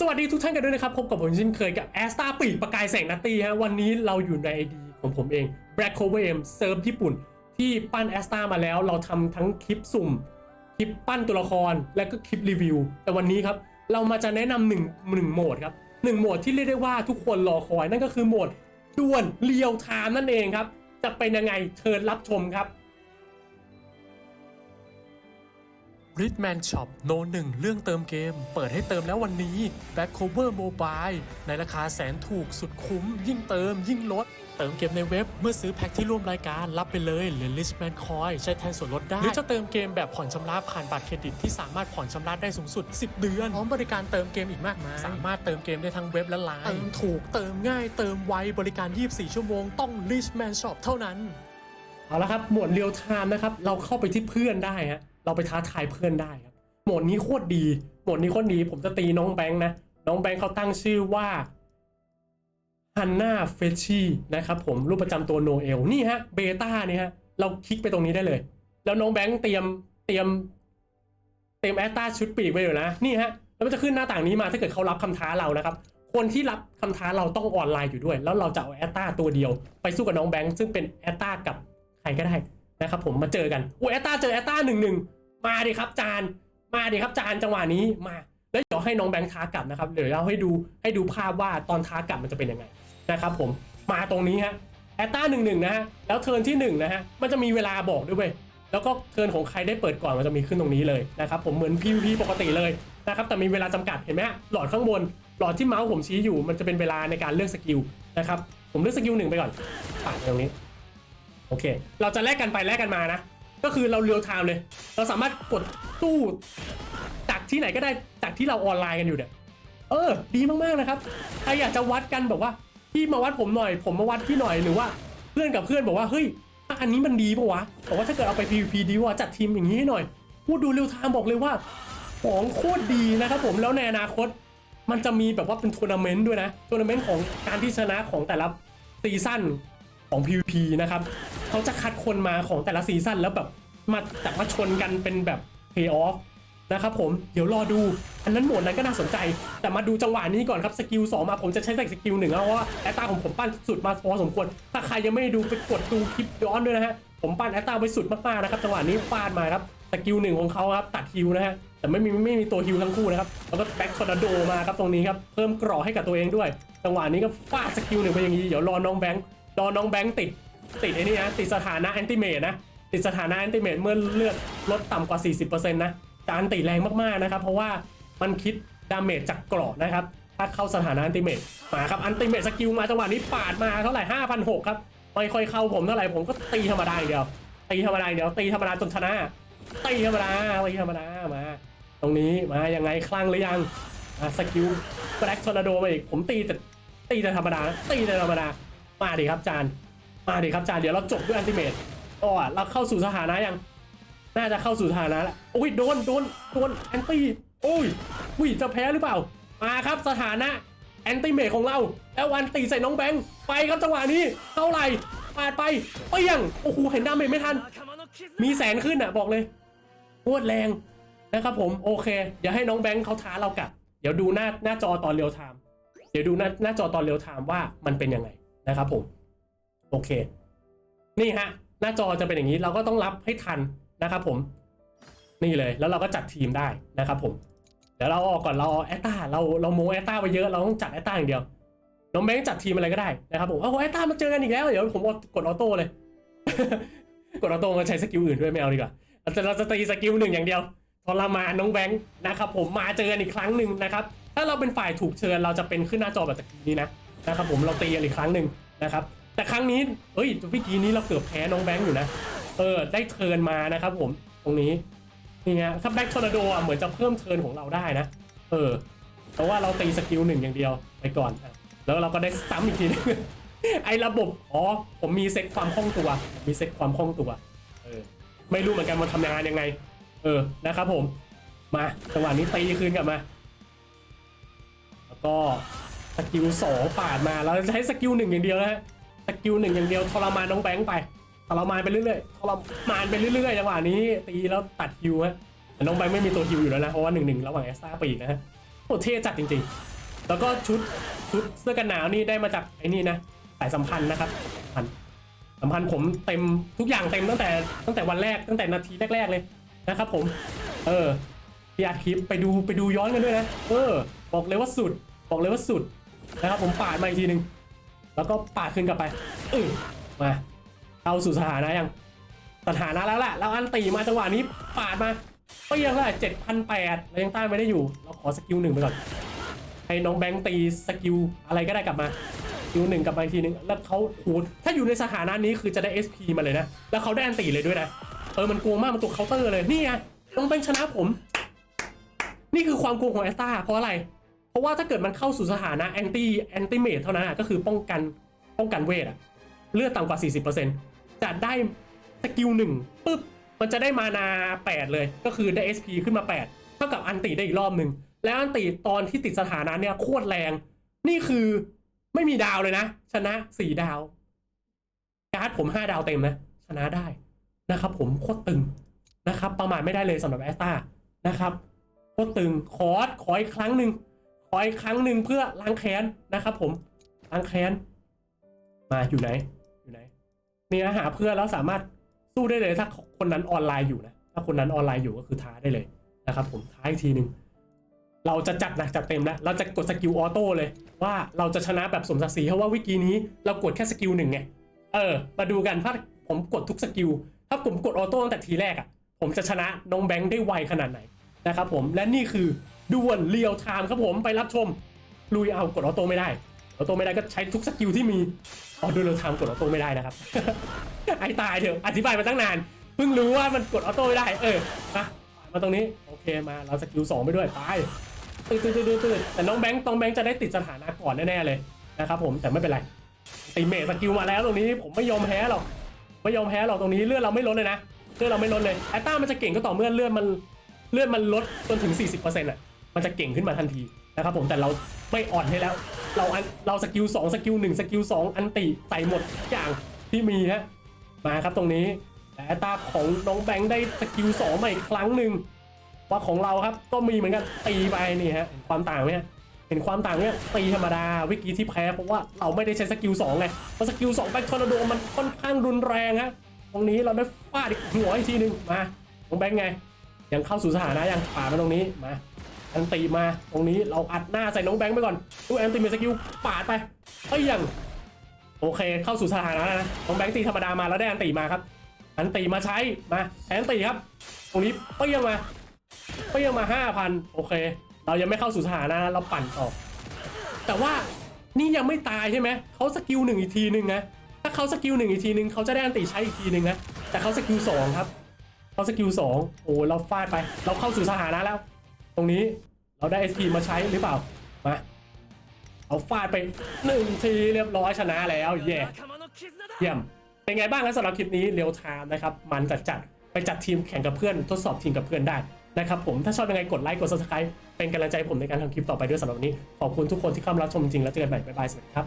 สวัสดีทุกท่านกันด้วยนะครับ พบกับผมเช่นเคยกับแอสตาปีกประกายแสงนัตตี้ฮะวันนี้เราอยู่ในไอดีของผมเอง Black Cover M เซิร์ฟญี่ปุ่น ที่ปั้นแอสตามาแล้วเราทำทั้งคลิปสุ่ม คลิปปั้นตัวละครและก็คลิปรีวิว แต่วันนี้ครับ เรามาจะแนะนำหนึ่งหนึ่งโหมดครับหนึ่งโหมดที่เรียกได้ว่าทุกคนรอคอยนั่นก็คือโหมดด่วนเรียวไทม์นั่นเองครับ จะเป็นยังไงเชิญรับชมครับ r i d m a n Shop โนหนึ่งเรื่องเติมเกม เปิดให้เติมแล้ววันนี้ Back Cover Mobile ในราคาแสนถูกสุดคุ้ม ยิ่งเติมยิ่งลด เติมเกมในเว็บเมื่อซื้อแพ็คที่ร่วมรายการรับไปเลยเหรียญ r i c h m a n Coin ใช้แทนส่วนลดได้ หรือจะเติมเกมแบบผ่อนชำระผ่านบัตรเครดิตที่สามารถผ่อนชำระได้สูงสุด 10 เดือนพร้อมบริการเติมเกมอีกมากมายสามารถเติมเกมได้ทั้งเว็บและไลน์เติมถูกเติมง่ายเติมไวบริการ 24 ชั่วโมงต้อง r i c h m a n Shop เท่านั้นเอาละครับหมวดเรียลไทม์นะครับเราเข้าไปที่เพื่อนได้ฮะ เราไปท้าทายเพื่อนได้ครับโหมดนี้โคตรดีโหมดนี้โคตรดี ผมจะตีน้องแบงค์นะ น้องแบงค์เขาตั้งชื่อว่าฮันนาเฟชชี่นะครับผมรูปประจำตัวโนเอลนี่ฮะเบต้าเนี่ยฮะเราคลิกไปตรงนี้ได้เลย แล้วน้องแบงค์เตรียมเตรียมเตรียมแอตตาชุดปีกไว้อยู่นะนี่ฮะแล้วมันจะขึ้นหน้าต่างนี้มาถ้าเกิดเขารับคำท้าเรานะครับ คนที่รับคำท้าเราต้องออนไลน์อยู่ด้วย แล้วเราจะเอาแอตตาตัวเดียว ไปสู้กับน้องแบงค์ซึ่งเป็นแอตตากับใครก็ได้นะครับผมมาเจอกันโอ้แอตตาเจอแอตตาหนึ่งหนึ่ง มาดิครับจาน มาดิครับจานจังหวะนี้มา แล้วเดี๋ยวให้น้องแบงค์ท้ากลับนะครับเดี๋ยวเราให้ดูให้ดูภาพว่าตอนท้ากลับมันจะเป็นยังไงนะครับผมมาตรงนี้ฮะแอตตาหนึ่งหนึ่งนะฮะแล้วเทิร์นที่หนึ่งนะฮะมันจะมีเวลาบอกด้วยเว้ยแล้วก็เทิร์นของใครได้เปิดก่อนมันจะมีขึ้นตรงนี้เลยนะครับผมเหมือน PVP ปกติเลยนะครับแต่มีเวลาจำกัดเห็นไหมฮะหลอดข้างบนหลอดที่เมาส์ผมชี้อยู่ มันจะเป็นเวลาในการเลือกสกิลนะครับผมเลือกสกิลหนึ่งไปก่อนปาดไปตรงนี้โอเค เราจะแลกกันไปแลกกันมานะ ก็คือเราเรียลไทม์เลย เราสามารถกดตู้จากที่ไหนก็ได้จากที่เราออนไลน์กันอยู่เนี่ยเออ ดีมากๆนะครับใครอยากจะวัดกันแบบว่าพี่มาวัดผมหน่อย ผมมาวัดพี่หน่อยหรือว่าเพื่อนกับเพื่อนบอกว่าเฮ้ยอันนี้มันดีปะวะบอกว่าถ้าเกิดเอาไป PVP ดีว่าจัดทีมอย่างนี้ให้หน่อยพูดดูเรียลไทม์บอกเลยว่าของโคตรดีนะครับผมแล้วในอนาคต มันจะมีแบบว่าเป็นทัวร์นาเมนต์ด้วยนะทัวร์นาเมนต์ของการที่ชนะของแต่ละซีซั่นของ PVP นะครับเขาจะคัดคนมาของแต่ละซีซั่นแล้วแบบ มาจับมาชนกันเป็นแบบ Play Off นะครับผมเดี๋ยวรอดูอันนั้นโหมดนั้นก็น่าสนใจ แต่มาดูจังหวะนี้ก่อนครับสกิล2มาผมจะใช้แต่สกิลหนึ่งเพราะว่าแอตตาของผมปั้นสุดมาพอสมควร ถ้าใครยังไม่ได้ดูไปกดดูคลิปย้อนด้วยนะฮะผมปั้นแอตตาไปสุดมากๆนะครับจังหวะนี้ฟาดมาครับสกิลหนึ่งของเขาครับตัดฮิวนะฮะแต่ไม่มีไม่มีตัวฮิวทั้งคู่นะครับแล้วก็แบ็คทอร์นาโดมาครับตรงนี้ครับเพิ่มเกราะให้กับตัวเองด้วย จังหวะนี้ก็ฟาดสกิลหนึ่งไปอย่างนี้เดี๋ยวรอน้องแบงค์รอน้องแบงค์ติดติดไอ้นี่นะติดสถานะแอนติเมตนะ ติดสถานะแอนติเมตเมื่อเลือดลดต่ำกว่า 40%นะจะอันติแรงมากๆนะครับ เพราะว่ามันคิดดาเมจจากเกราะนะครับ ถ้าเข้าสถานะอันติเมตมาครับอันติเมตสกิลมาจังหวะนี้ปาดมาเท่าไหร่5,600ครับไม่ค่อยเข้าผมเท่าไหร่ผมก็ตีธรรมดาอย่างเดียว ตีธรรมดาอย่างเดียวตีธรรมดาจนชนะตีธรรมดาตีธรรมดามา ตรงนี้มายังไงคลั่งหรือยังอะสกิลแบล็กทอร์นาโดมาอีกผมตีแต่ตีแต่ธรรมดาตีแต่ธรรมดามาดิครับจานมาดิครับจานเดี๋ยวเราจบด้วยอันติเมต อ๋อเราเข้าสู่สถานะยัง น่าจะเข้าสู่สถานะแล้วโอ้ยโดนโดนโดนแอนตี้โอ้ยอุ้ยจะแพ้หรือเปล่า มาครับสถานะแอนติเมตของเราแล้ววันตีใส่น้องแบงค์ไปครับจังหวะนี้เท่าไหร่ปาดไปเปี้ยงโอ้โหเห็นดาเมจไม่ทัน มีแสนขึ้นอะบอกเลยโคตรแรงนะครับผมโอเค เดี๋ยวให้น้องแบงค์เขาท้าเรากลับ เดี๋ยวดูหน้าหน้าจอตอนเรียลไทม์เดี๋ยวดูหน้าหน้าจอตอนเรียลไทม์ว่ามันเป็นยังไงนะครับผม โอเค นี่ฮะ หน้าจอจะเป็นอย่างนี้เราก็ต้องรับให้ทันนะครับผมนี่เลยแล้วเราก็จัดทีมได้นะครับผมเดี๋ยวเราออกก่อนเราแอตตาเราเราโมแอตตาไปเยอะเราต้องจัดแอตตาอย่างเดียวน้องแบงค์จัดทีมอะไรก็ได้นะครับผมเอาแอตตามาเจอกันอีกแล้วเดี๋ยวผมกดออโต้เลยกดออโต้มาใช้สกิลอื่นด้วยไม่เอาดีกว่าเราจะเราจะตีสกิลหนึ่งอย่างเดียวทรมานน้องแบงค์นะครับผมมาเจอกันอีกครั้งหนึ่งนะครับถ้าเราเป็นฝ่ายถูกเชิญเราจะเป็นขึ้นหน้าจอแบบตะกี้นี้นะนะครับผมเราตีกันอีกครั้งหนึ่งนะครับ แต่ครั้งนี้เฮ้ยเมื่อกี้นี้เราเกือบแพ้น้องแบงค์อยู่นะ เออ ได้เทิร์นมานะครับผม ตรงนี้ นี่ฮะ ถ้าแบ็กทอร์นาโดอะเหมือนจะเพิ่มเทิร์นของเราได้นะ เออ เพราะว่าเราตีสกิลหนึ่งอย่างเดียวไปก่อน แล้วเราก็ได้ซ้ำอีกทีนึงไอ้ระบบ อ๋อ ผมมีเซ็ตความคล่องตัว มีเซ็ตความคล่องตัว เออ ไม่รู้เหมือนกันมันทำงานยังไง เออ นะครับผม มาจังหวะนี้ตีคืนกลับมา แล้วก็สกิลสองปาดมา เราจะใช้สกิลหนึ่งอย่างเดียวนะฮะ สกิลหนึ่งอย่างเดียวทรมานน้องแบงค์ไปทรมานไปเรื่อยๆทรมานไปเรื่อยๆจังหวะนี้ ตีแล้วตัดฮิวฮะแต่น้องแบงค์ไม่มีตัวฮิวอยู่แล้วนะเพราะว่าหนึ่งหนึ่งระหว่างแอสตาปีกนะฮะโอ้เท่จัดจริงๆ แล้วก็ชุดชุดเสื้อกันหนาวนี่ได้มาจากไอ้นี่นะสายสัมพันธ์นะครับสัมพันธ์สัมพันธ์ผมเต็มทุกอย่างเต็มตั้งแต่ตั้งแต่วันแรกตั้งแต่นาทีแรกๆเลยนะครับผม เออพี่อาร์ตคลิปไปดูไปดูย้อนกันด้วยนะ เออ บอกเลยว่าสุด บอกเลยว่าสุดนะครับผมปาดมาอีกทีหนึ่ง แล้วก็ปาดขึ้นกลับไปออมาเอาสู่สถานะยังสถานะแล้วแหละเราอันตีมาจังหวะนี้ปาดมาก็ยังเท่าไหร่เจ็ดพันแปดเรายังต้านไม่ได้อยู่ เราขอสกิลหนึ่งไปก่อนให้น้องแบงค์ตีสกิลอะไรก็ได้กลับมาสกิลหนึ่งกลับมาอีกทีหนึงแล้วเขาโหถ้าอยู่ในสถานะนี้คือจะได้ SP มาเลยนะ แล้วเขาได้อันตีเลยด้วยนะเออมันโกงมากมันตัวเคาน์เตอร์เลยนี่ไงน้องแบงค์ชนะผม นี่คือความโกงของแอสตาเพราะอะไร ราะว่าถ้าเกิดมันเข้าสู่สถานะแอนตี้แอนติเมทเท่านั้นอะก็คือป้องกันป้องกันเวทอะเลือดต่ำกว่า 40%จะได้สกิลหนึ่งปุ๊บมันจะได้มานา 8 เลย ก็คือได้ SP ขึ้นมา 8 เท่ากับอันติได้อีกรอบหนึ่งแล้วอันติตอนที่ติดสถานะเนี่ยโคตรแรง นี่คือไม่มีดาวเลยนะ ชนะ 4 ดาว การ์ดผม 5 ดาวเต็มนะ ชนะได้นะครับผมโคตรตึงนะครับ ประมาทไม่ได้เลยสำหรับแอสตานะครับโคตรตึงขอร์สขออีกครั้งหนึ่ง ขออีกครั้งหนึ่งเพื่อล้างแค้นนะครับผมล้างแค้นมาอยู่ไหน อยู่ไหนเนี่ยหาเพื่อนแล้วสามารถสู้ได้เลยถ้าคนนั้นออนไลน์อยู่นะถ้าคนนั้นออนไลน์อยู่ก็คือท้าได้เลยนะครับผมท้าอีกทีหนึ่งเราจะจัดหนักจัดเต็มแล้วเราจะกดสกิลออโต้เลย ว่าเราจะชนะแบบสมศักดิ์ศรีเพราะว่าวิกีนี้เรากดแค่สกิลหนึ่งไงเออ มาดูกันถ้าผมกดทุกสกิลถ้าผมกดออโต้ตั้งแต่ทีแรกอะ่ะผมจะชนะน้องแบงค์ได้ไวขนาดไหนนะครับผมและนี่คือ ด่วลเรียวไทม์ครับผมไปรับชม ลุยเอากดออโต้ไม่ได้ออโต้ไม่ได้ก็ใช้ทุกสกิลที่มีออดวลเรียวไทม์กดออโต้ไม่ได้นะครับไอ้ตายเถอะอธิบายมาตั้งนานเพิ่งรู้ว่ามันกดออโต้ไม่ได้เออมามาตรงนี้โอเคมาเราสกิลสองไปด้วยไปตื่นตื่นตื่นตื่นแต่น้องแบงค์น้องแบงค์จะได้ติดสถานะก่อนแน่ๆเลยนะครับผมแต่ไม่เป็นไรตีเมทสกิลมาแล้วตรงนี้ผมไม่ยอมแพ้หรอกไม่ยอมแพ้หรอกตรงนี้เลือดเราไม่ลดเลยนะเลือดเราไม่ลดเลยแอตต้ามันจะเก่งก็ต่อเมื่อเลือดมันเลือดมันลดจนถึง 40%อะ มันจะเก่งขึ้นมาทันทีนะครับผมแต่เราไม่อ่อนให้แล้ว เราอันเราสกิล2สกิล1สกิล2อันติใส่หมดทุกอย่างที่มีฮะมาครับตรงนี้แต่ตาของน้องแบงค์ได้สกิล2มาอีกครั้งหนึ่งว่าของเราครับก็มีเหมือนกันตีไปนี่ฮะความต่างไหมฮะเห็นความต่างเนี่ยตีธรรมดาวิกีที่แพ้เพราะว่าเราไม่ได้ใช้สกิล2ไงเพราะสกิล2แบ็คทอร์นาโดมันค่อนข้างรุนแรงฮะตรงนี้เราได้ฟาดหัวอีกทีหนึ่งมาน้องแบงค์ไงยังเข้าสู่สถานะยังป่ามาตรงนี้มา อันตีมาตรงนี้เราอัดหน้าใส่น้องแบงค์ไปก่อนดูแอนตีมีสกิลปาดไปเอ้ยยังโอเคเข้าสู่สถานะแล้วนะน้องแบงค์ตีธรรมดามาแล้วได้อันตีมาครับ อันตีมาใช้มาแอนตีครับ ตรงนี้เปี้ยงมาเปี้ยงมาห้าพันโอเค เรายังไม่เข้าสู่สถานะเราปั่นต่อแต่ว่านี่ยังไม่ตายใช่ไหมเขาสกิลหนึ่งอีกทีหนึ่งนะถ้าเขาสกิลหนึ่งอีกทีหนึ่งเขาจะได้อันตีใช้อีกทีหนึ่งนะแต่เขาสกิลสองครับเขาสกิลสองโอ้เราฟาดไป เราเข้าสู่สถานะแล้ว ตรงนี้เราได้ SP มาใช้หรือเปล่า มา เอาฟาดไปหนึ่งทีเรียบร้อยชนะแล้วเย่เยี่ยม เป็นไงบ้างครับสำหรับคลิปนี้เรียวไทม์นะครับ มันจัดจัดไปจัดทีมแข่งกับเพื่อนทดสอบทีมกับเพื่อนได้นะครับผมถ้าชอบยังไงกดไลค์กด subscribe เป็นกำลังใจผมในการทำคลิปต่อไปด้วยสำหรับวันนี้ ขอบคุณทุกคนที่เข้ามารับชมจริงแล้วเจอกันใหม่บ๊ายบายสวัสดีครับ